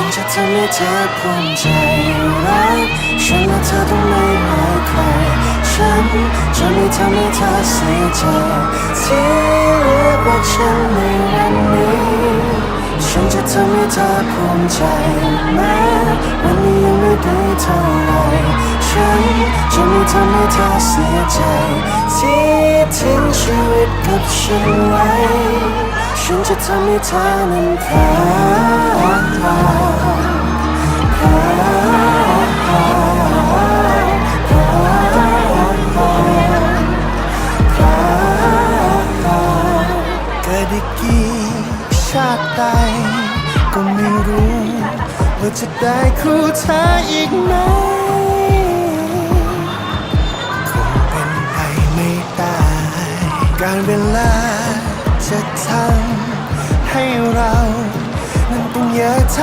ฉันจะทำให้เธอภูมิใจรักฉันและเธอต้องไม่เหมือนใครฉันจะไม่ทำให้เธอเสียใจที่เลือกว่าฉันในวันนี้ ฉันจะทำให้เธอภูมิใจแม้วันนี้ยังไม่ไดีเท่าไรฉันจะไม่ทำให้เธอเสียใจ ที่ทิ้งชีวิตกับฉันไว้ ฉันจะทำให้เธอนั้นผ่า อีกกี่ชาติใดก็ไม่รู้ว่าจะได้คู่เธออีกไหมคงเป็นไปไม่ได้การเวลาจะทำให้เรา นั้นต้องเยอะเท่า